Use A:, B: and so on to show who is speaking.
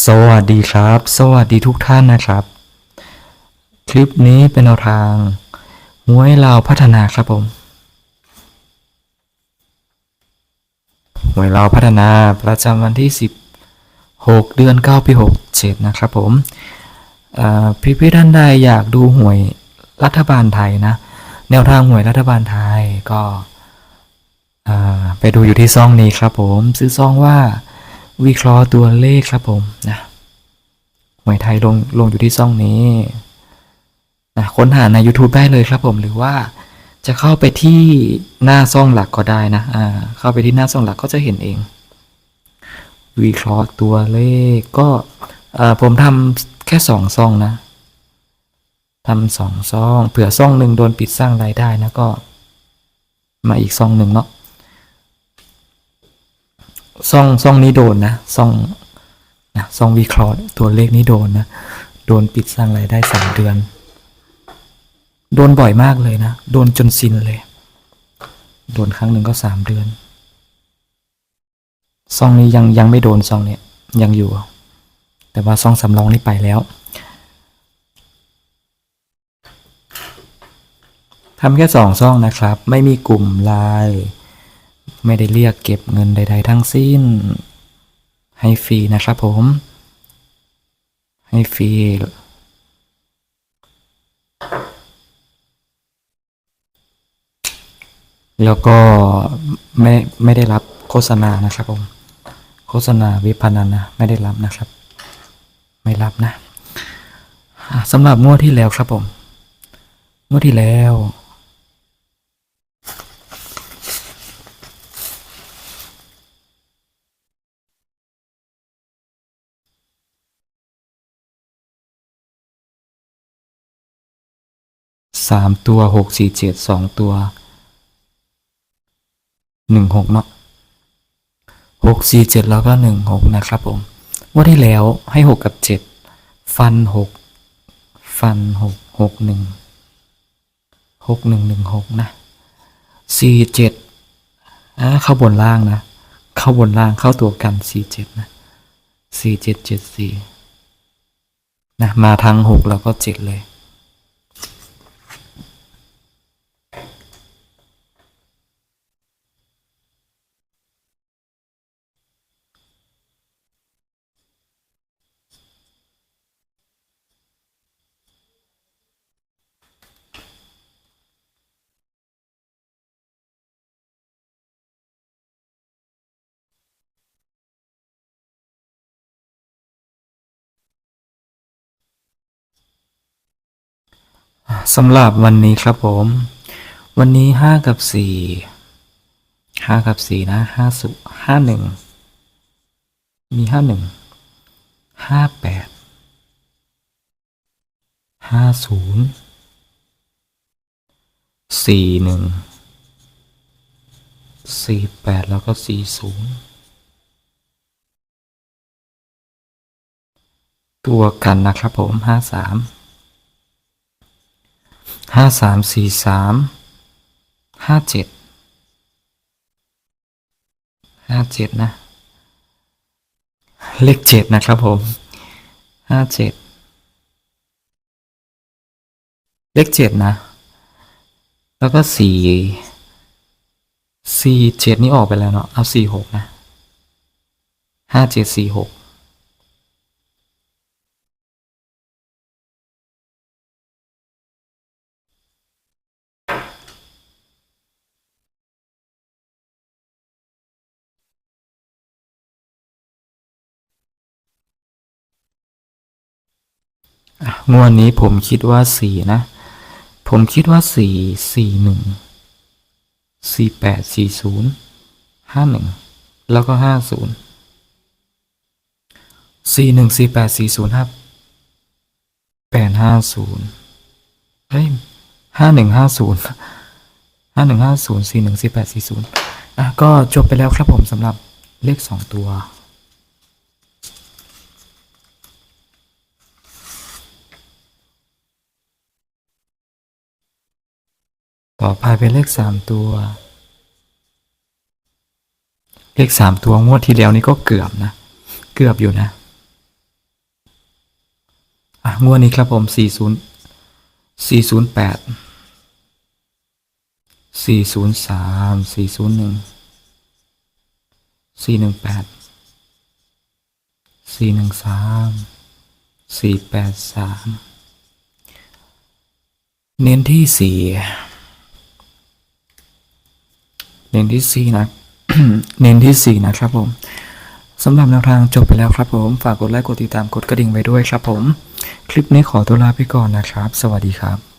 A: สวัสดีครับ สวัสดีทุกท่านนะครับ คลิปนี้เป็นแนวทางหวยลาวพัฒนาครับผมหวยลาวพัฒนาประจำวันที่ 16 เดือน 9 ปี 67 นะครับผมพี่พี่ๆท่านใดอยากดูหวยรัฐบาลไทยนะ แนวทางหวยรัฐบาลไทยก็ไปดูอยู่ที่ซ่องนี้ครับผม ซื้อซ่องว่า วิเคราะห์ตัวเลขครับผมนะหวยไทยลงลงอยู่ที่ซ่องนี้นะค้นหาใน YouTube ได้เลยครับผมหรือว่าจะเข้าไปที่หน้าซ่องหลักก็ได้นะอ่าเข้าไปที่หน้าซ่องหลักก็จะเห็นเอง วิเคราะห์ตัวเลขก็เอ่อผมทำแค่สองซ่องนะทำสองซ่อง เผื่อซ่องหนึ่งโดนปิดสร้างรายได้นะก็ มาอีกซ่องหนึ่งเนาะ ซ่องซ่องนี้โดนนะซ่องนะซ่องวิเคราะห์ตัวเลขนี้โดนนะ โดนปิดสร้างรายได้สามเดือน โดนบ่อยมากเลยนะ โดนจนซินเลย โดนครั้งหนึ่งก็สามเดือนซ่องนี้ยังยังไม่โดนซ่องเนี่ยยังอยู่ แต่ว่าซ่องสำรองนี่ไปแล้วทำแค่สองซ่องนะครับ ไม่มีกลุ่มไลน์ ไม่ได้เรียกเก็บเงินใด ๆ ทั้งสิ้น ให้ฟรีนะครับผม ให้ฟรีแล้วก็ไม่ไม่ได้รับโฆษณานะครับผม โฆษณาวิพนันนะไม่ได้รับนะครับ ไม่รับนะสำหรับงวดที่แล้วครับผมงวดที่แล้ว สามตัวหกสี่เจ็ดสองตัวหนึ่งหกเนาะหกสี่เจ็ดแล้วก็หนึ่งหกนะครับผมว่าที่แล้วให้หกกับเจ็ดฟันหกฟันหกหกหนึ่งหกหนึ่งหนึ่งหกนะสี่เจ็ดอ่าเข้าบนล่างนะ เข้าบนล่างเข้าตัวกันสี่เจ็ดนะสี่เจ็ดเจ็ดสี่นะมาทั้งหกแล้วก็เจ็ดเลย สำหรับวันนี้ครับผม วันนี้ห้ากับสี่ห้ากับสี่นะห้าสุห้าหนึ่งมีห้าหนึ่งห้าแปดห้าศูนย์สี่หนึ่งสี่แปดแล้วก็สี่ศูนย์ตัวกันนะครับผมห้าสาม ห้าสามสี่สามห้าเจ็ดห้าเจ็ดนะ เลขเจ็ดนะครับผมห้าเจ็ดเลขเจ็ดนะ แล้วก็สี่สี่เจ็ดนี่ออกไปแล้วเนาะเอาสี่หกนะห้าเจ็ดสี่หก งวดนี้ผมคิดว่าสี่นะ ผมคิดว่าสี่สี่หนึ่งสี่แปดสี่ศูนย์ห้าหนึ่งแล้วก็ห้าศูนย์สี่หนึ่งสี่แปดสี่ศูนย์ห้าแปดห้าศูนย์เฮ้ยห้าหนึ่งห้าศูนย์ห้าหนึ่งห้าศูนย์สี่หนึ่งสี่แปดสี่ศูนย์อะก็จบไปแล้วครับผมสำหรับเลขสองตัว ต่อไปเป็นเลขสามตัว เลขสามตัวงวดที่แล้วนี่ก็เกือบนะ เกือบอยู่นะงวดนี้ครับผมสี่ศูนย์สี่ศูนย์แปดสี่ศูนย์สามสี่ศูนย์หนึ่งสี่หนึ่งแปดสี่หนึ่งสามสี่แปดสามเน้นที่สี่ เน้นที่สี่นะ เน้นที่สี่นะครับผมสำหรับแนวทางจบไปแล้วครับผม ฝากกดไลค์กดติดตามกดกระดิ่งไว้ด้วยครับผม คลิปนี้ขอตัวลาไปก่อนนะครับ สวัสดีครับ